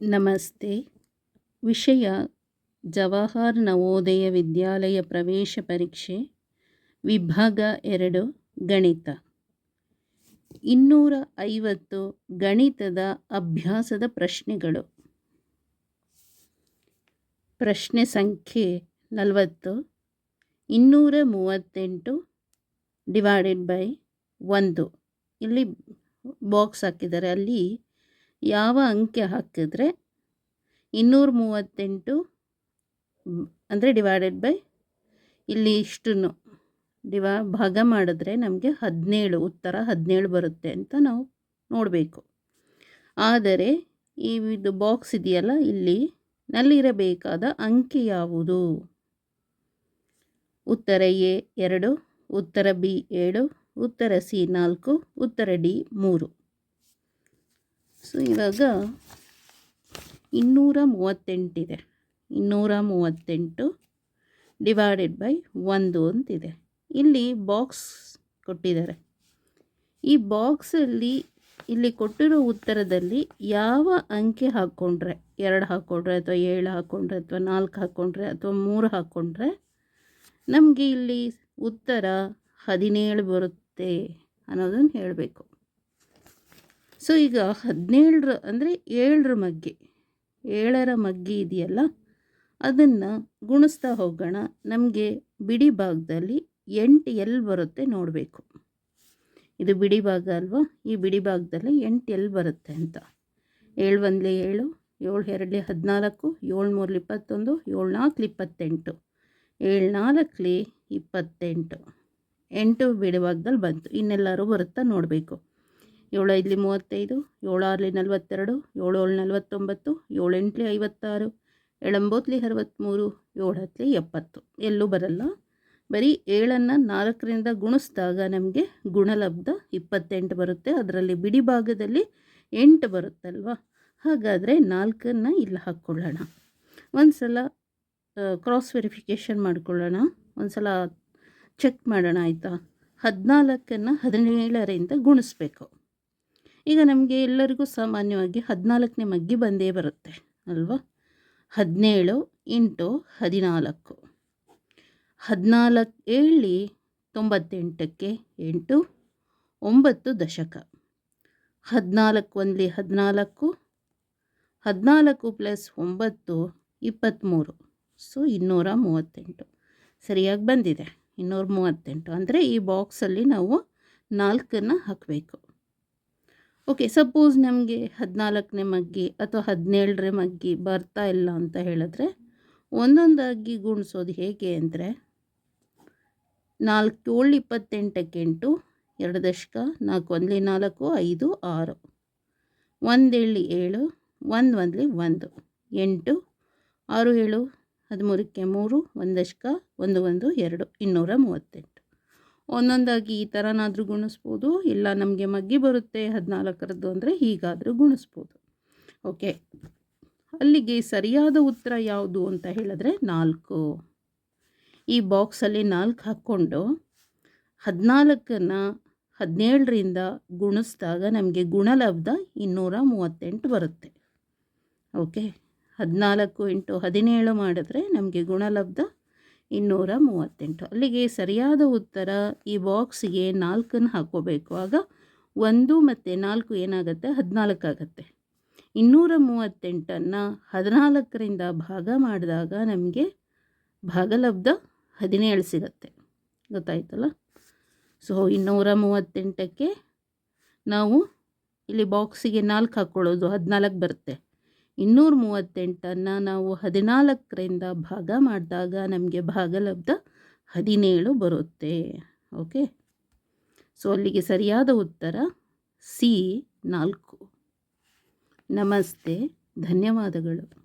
ನಮಸ್ತೆ. ವಿಷಯ ಜವಾಹರ್ ನವೋದಯ ವಿದ್ಯಾಲಯ ಪ್ರವೇಶ ಪರೀಕ್ಷೆ, ವಿಭಾಗ ಎರಡು, ಗಣಿತ. ಇನ್ನೂರ ಐವತ್ತು ಗಣಿತದ ಅಭ್ಯಾಸದ ಪ್ರಶ್ನೆಗಳು. ಪ್ರಶ್ನೆ ಸಂಖ್ಯೆ ನಲವತ್ತು, ಇನ್ನೂರ ಮೂವತ್ತೆಂಟು ಡಿವೈಡೆಡ್ ಬೈ ಒಂದು. ಇಲ್ಲಿ ಬಾಕ್ಸ್ ಹಾಕಿದ್ದಾರೆ. ಅಲ್ಲಿ ಯಾವ ಅಂಕೆ ಹಾಕಿದರೆ ಇನ್ನೂರ ಮೂವತ್ತೆಂಟು ಅಂದರೆ ಡಿವೈಡೆಡ್ ಬೈ ಇಲ್ಲಿ ಇಷ್ಟನ್ನು ಡಿವಾ, ಭಾಗ ಮಾಡಿದ್ರೆ ನಮಗೆ ಹದಿನೇಳು, ಉತ್ತರ ಹದಿನೇಳು ಬರುತ್ತೆ ಅಂತ ನಾವು ನೋಡಬೇಕು. ಆದರೆ ಈ ಇದು ಬಾಕ್ಸ್ ಇದೆಯಲ್ಲ, ಇಲ್ಲಿ ನಲ್ಲಿರಬೇಕಾದ ಅಂಕೆ ಯಾವುದು? ಉತ್ತರ ಎ ಎರಡು, ಉತ್ತರ ಬಿ ಏಳು, ಉತ್ತರ ಸಿ ನಾಲ್ಕು, ಉತ್ತರ ಡಿ ಮೂರು. ಸೊ ಇವಾಗ ಇನ್ನೂರ ಮೂವತ್ತೆಂಟಿದೆ. ಇನ್ನೂರ ಮೂವತ್ತೆಂಟು ಡಿವೈಡೆಡ್ ಬೈ ಒಂದು ಅಂತಿದೆ. ಇಲ್ಲಿ ಬಾಕ್ಸ್ ಕೊಟ್ಟಿದ್ದಾರೆ. ಈ ಬಾಕ್ಸಲ್ಲಿ ಇಲ್ಲಿ ಕೊಟ್ಟಿರೋ ಉತ್ತರದಲ್ಲಿ ಯಾವ ಅಂಕೆ ಹಾಕ್ಕೊಂಡ್ರೆ ಎರಡು ಹಾಕ್ಕೊಂಡ್ರೆ ಅಥವಾ ಏಳು ಹಾಕ್ಕೊಂಡ್ರೆ ಅಥವಾ ನಾಲ್ಕು ಹಾಕ್ಕೊಂಡ್ರೆ ಅಥವಾ ಮೂರು ಹಾಕ್ಕೊಂಡ್ರೆ ನಮಗೆ ಇಲ್ಲಿ ಉತ್ತರ ಹದಿನೇಳು ಬರುತ್ತೆ ಅನ್ನೋದನ್ನು ಹೇಳಬೇಕು. ಸೊ ಈಗ ಹದಿನೇಳರ ಅಂದರೆ ಏಳರ ಮಗ್ಗಿ ಏಳರ ಮಗ್ಗಿ ಇದೆಯಲ್ಲ, ಅದನ್ನು ಗುಣಿಸ್ತಾ ಹೋಗೋಣ. ನಮಗೆ ಬಿಡಿ ಭಾಗದಲ್ಲಿ ಎಂಟು ಎಲ್ಲಿ ಬರುತ್ತೆ ನೋಡಬೇಕು. ಇದು ಬಿಡಿ ಭಾಗ ಅಲ್ವಾ? ಈ ಬಿಡಿ ಭಾಗದಲ್ಲಿ ಎಂಟು ಎಲ್ಲಿ ಬರುತ್ತೆ ಅಂತ. ಏಳು ಒಂದಲೇ ಏಳು ಏಳು ಎರಡಲಿ ಹದಿನಾಲ್ಕು, ಏಳು ಮೂರಲಿ ಇಪ್ಪತ್ತೊಂದು, ಏಳು ನಾಲ್ಕಲಿ ಇಪ್ಪತ್ತೆಂಟು, ಏಳು ನಾಲ್ಕಲಿ ಇಪ್ಪತ್ತೆಂಟು. ಎಂಟು ಬಿಡಿ ಭಾಗದಲ್ಲಿ ಬಂತು. ಇನ್ನೆಲ್ಲರೂ ಬರುತ್ತಾ ನೋಡಬೇಕು. ಏಳು ಐದಲಿ ಮೂವತ್ತೈದು ಏಳಾರ್ಲಿ ನಲವತ್ತೆರಡು ನಲ್ವತ್ತೆರಡು, ಏಳು ಏಳು ನಲ್ವತ್ತೊಂಬತ್ತು, ಏಳು ಎಂಟಲಿ ಐವತ್ತಾರು ಏಳಂಬತ್ತಲಿ ಅರವತ್ತ್ಮೂರು ಏಳು ಹತ್ತಲಿ ಎಪ್ಪತ್ತು. ಎಲ್ಲೂ ಬರಲ್ಲ. ಬರೀ ಏಳನ್ನು ನಾಲ್ಕರಿಂದ ಗುಣಿಸಿದಾಗ ನಮಗೆ ಗುಣಲಬ್ಧ ಇಪ್ಪತ್ತೆಂಟು ಬರುತ್ತೆ. ಅದರಲ್ಲಿ ಬಿಡಿ ಭಾಗದಲ್ಲಿ ಎಂಟು ಬರುತ್ತಲ್ವ? ಹಾಗಾದರೆ ನಾಲ್ಕನ್ನು ಇಲ್ಲಿ ಹಾಕ್ಕೊಳ್ಳೋಣ. ಒಂದು ಸಲ ಕ್ರಾಸ್ ವೆರಿಫಿಕೇಷನ್ ಮಾಡ್ಕೊಳ್ಳೋಣ. ಒಂದು ಸಲ ಚೆಕ್ ಮಾಡೋಣ ಆಯಿತಾ? ಹದಿನಾಲ್ಕನ್ನು ಹದಿನೇಳರಿಂದ ಗುಣಿಸ್ಬೇಕು. ಈಗ ನಮಗೆ ಎಲ್ಲರಿಗೂ ಸಾಮಾನ್ಯವಾಗಿ ಹದಿನಾಲ್ಕನೇ ಮಗ್ಗಿ ಬಂದೇ ಬರುತ್ತೆ, ಅಲ್ವಾ? ಹದಿನೇಳು ಇಂಟು ಹದಿನಾಲ್ಕು. ಹದಿನಾಲ್ಕು ಏಳಿ ತೊಂಬತ್ತೆಂಟಕ್ಕೆ ಎಂಟು, ಒಂಬತ್ತು ದಶಕ. ಹದಿನಾಲ್ಕು ಒಂದಲಿ ಹದಿನಾಲ್ಕು ಹದಿನಾಲ್ಕು ಪ್ಲಸ್ ಒಂಬತ್ತು ಇಪ್ಪತ್ತ್ಮೂರು. ಸೊ, ಇನ್ನೂರ ಮೂವತ್ತೆಂಟು. ಸರಿಯಾಗಿ ಬಂದಿದೆ, ಇನ್ನೂರ ಮೂವತ್ತೆಂಟು. ಅಂದರೆ ಈ ಬಾಕ್ಸಲ್ಲಿ ನಾವು ನಾಲ್ಕನ್ನು ಹಾಕಬೇಕು. ಓಕೆ ಸಪೋಸ್ ನಮಗೆ ಹದಿನಾಲ್ಕನೇ ಮಗ್ಗಿ ಅಥವಾ ಹದಿನೇಳರ ಮಗ್ಗಿ ಬರ್ತಾ ಇಲ್ಲ ಅಂತ ಹೇಳಿದ್ರೆ ಒಂದೊಂದಾಗಿ ಗುಣಿಸೋದು ಹೇಗೆ ಅಂದರೆ ನಾಲ್ಕು ಏಳು ಇಪ್ಪತ್ತೆಂಟಕ್ಕೆ ಎಂಟು, ಎರಡು ದಶಕ, ನಾಲ್ಕು ಒಂದ್ಲಿ ನಾಲ್ಕು, ಐದು, ಆರು. ಒಂದೇಳಿ ಏಳು, ಒಂದು ಒಂದ್ಲಿ ಒಂದು. ಎಂಟು, ಆರು ಏಳು, ಹದಿಮೂರಕ್ಕೆ ಮೂರು, ಒಂದು ದಶಕ, ಒಂದು ಒಂದು, ಎರಡು, ಇನ್ನೂರ ಮೂವತ್ತೆಂಟು. ಒಂದೊಂದಾಗಿ ಈ ಥರನಾದರೂ ಗುಣಿಸ್ಬೋದು. ಇಲ್ಲ, ನಮಗೆ ಮಗ್ಗಿ ಬರುತ್ತೆ ಹದಿನಾಲ್ಕರದ್ದು ಅಂದರೆ ಹೀಗಾದರೂ ಗುಣಿಸ್ಬೋದು. ಓಕೆ. ಅಲ್ಲಿಗೆ ಸರಿಯಾದ ಉತ್ತರ ಯಾವುದು ಅಂತ ಹೇಳಿದ್ರೆ ನಾಲ್ಕು. ಈ ಬಾಕ್ಸಲ್ಲಿ ನಾಲ್ಕು ಹಾಕ್ಕೊಂಡು ಹದಿನಾಲ್ಕನ್ನು ಹದಿನೇಳರಿಂದ ಗುಣಿಸಿದಾಗ ನಮಗೆ ಗುಣಲಬ್ಧ ಇನ್ನೂರ ಮೂವತ್ತೆಂಟು ಬರುತ್ತೆ. ಓಕೆ. ಹದಿನಾಲ್ಕು ಇಂಟು ಹದಿನೇಳು ಮಾಡಿದ್ರೆ ನಮಗೆ ಗುಣಲಬ್ಧ ಇನ್ನೂರ ಮೂವತ್ತೆಂಟು ಅಲ್ಲಿಗೆ ಸರಿಯಾದ ಉತ್ತರ ಈ ಬಾಕ್ಸಿಗೆ ನಾಲ್ಕನ್ನು ಹಾಕೋಬೇಕು ಆಗ ಒಂದು ಮತ್ತು ನಾಲ್ಕು ಏನಾಗುತ್ತೆ? ಹದಿನಾಲ್ಕು ಆಗುತ್ತೆ. ಇನ್ನೂರ ಮೂವತ್ತೆಂಟನ್ನು ಹದಿನಾಲ್ಕರಿಂದ ಭಾಗ ಮಾಡಿದಾಗ ನಮಗೆ ಭಾಗಲಬ್ಧ ಹದಿನೇಳು ಸಿಗುತ್ತೆ. ಗೊತ್ತಾಯ್ತಲ್ಲ? ಸೊ ಇನ್ನೂರ ಮೂವತ್ತೆಂಟಕ್ಕೆ ನಾವು ಇಲ್ಲಿ ಬಾಕ್ಸಿಗೆ ನಾಲ್ಕು ಹಾಕ್ಕೊಳ್ಳೋದು ಹದಿನಾಲ್ಕು ಬರುತ್ತೆ. ಇನ್ನೂರ ಮೂವತ್ತೆಂಟನ್ನು ನಾವು ಹದಿನಾಲ್ಕರಿಂದ ಭಾಗ ಮಾಡಿದಾಗ ನಮಗೆ ಭಾಗಲಬ್ಧ ಹದಿನೇಳು ಬರುತ್ತೆ. ಓಕೆ? ಸೊ ಅಲ್ಲಿಗೆ ಸರಿಯಾದ ಉತ್ತರ ಸಿ ನಾಲ್ಕು. ನಮಸ್ತೆ. ಧನ್ಯವಾದಗಳು.